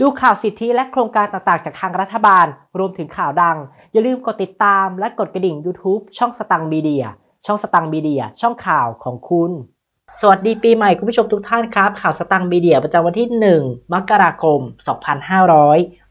ดูข่าวสิทธิและโครงการต่างๆ จากทางรัฐบาล รวมถึงข่าวดัง อย่าลืมกดติดตามและกดกระดิ่ง YouTube ช่องสตังมีเดีย ช่องสตังมีเดีย ช่องข่าวของคุณ สวัสดีปีใหม่คุณผู้ชมทุกท่านครับ ข่าวสตังมีเดียประจำวันที่ 1 มกราคม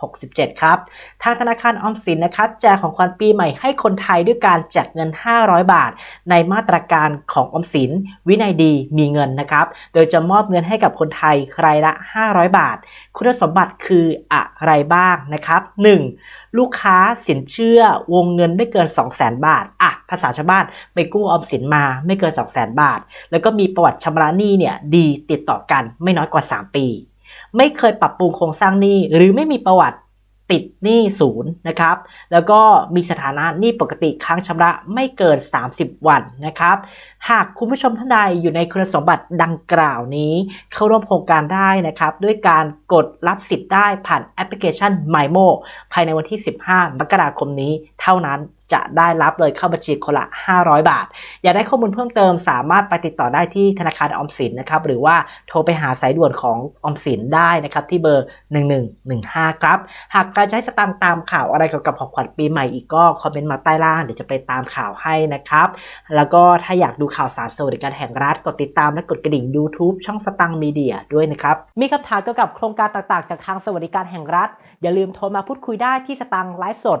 2567 ครับ ทางธนาคารออมสินนะครับแจกของขวัญปีใหม่ให้คนไทยด้วยการแจกเงิน 500 บาท ในมาตรการของออมสิน วินัยดีมีเงินนะครับ โดยจะมอบเงินให้กับคนไทยใครละ 500 บาท คุณสมบัติคืออะไรบ้างนะครับ 1. ลูกค้าสินเชื่อวงเงินไม่เกิน 200,000 บาทอะภาษาชาวบ้านไปกู้ออมสินมาไม่เกิน 200,000 บาท แล้วก็มีประวัติชำระหนี้เนี่ยดีติดต่อกันไม่น้อยกว่า 3 ปี ไม่เคยปรับปรุงโครงสร้างหนี้ หรือไม่มีประวัติติดหนี้ศูนย์นะครับ แล้วก็มีสถานะหนี้ปกติค้างชำระไม่เกิน 30 วันนะครับ หากคุณผู้ชมท่านใดอยู่ในคุณสมบัติดังกล่าวนี้ เข้าร่วมโครงการได้นะครับ ด้วยการกดรับสิทธิ์ได้ผ่านแอปพลิเคชัน MyMo ภายในวันที่ 15 มกราคมนี้เท่านั้น จะได้รับเลยเข้าบัญชีคนละ 500 บาท อยากได้ข้อมูลเพิ่มเติมสามารถไปติดต่อได้ที่ธนาคารออมสินนะครับหรือว่าโทรไปหาสายด่วนของออมสินได้นะครับที่เบอร์ 1115 ครับ หากการใช้สตางค์ตามข่าวอะไรเกี่ยวกับของขวัญปีใหม่อีกก็คอมเมนต์มาใต้ล่างเดี๋ยวจะไปตามข่าวให้นะครับ แล้วก็ถ้าอยากดูข่าวสารสวัสดิการแห่งรัฐกดติดตามและกดกระดิ่ง YouTube ช่องสตังมีเดียด้วยนะครับ มีคำถามเกี่ยวกับโครงการต่างๆ จากทางสวัสดิการแห่งรัฐ อย่าลืมโทรมาพูดคุยได้ที่สตังไลฟ์สด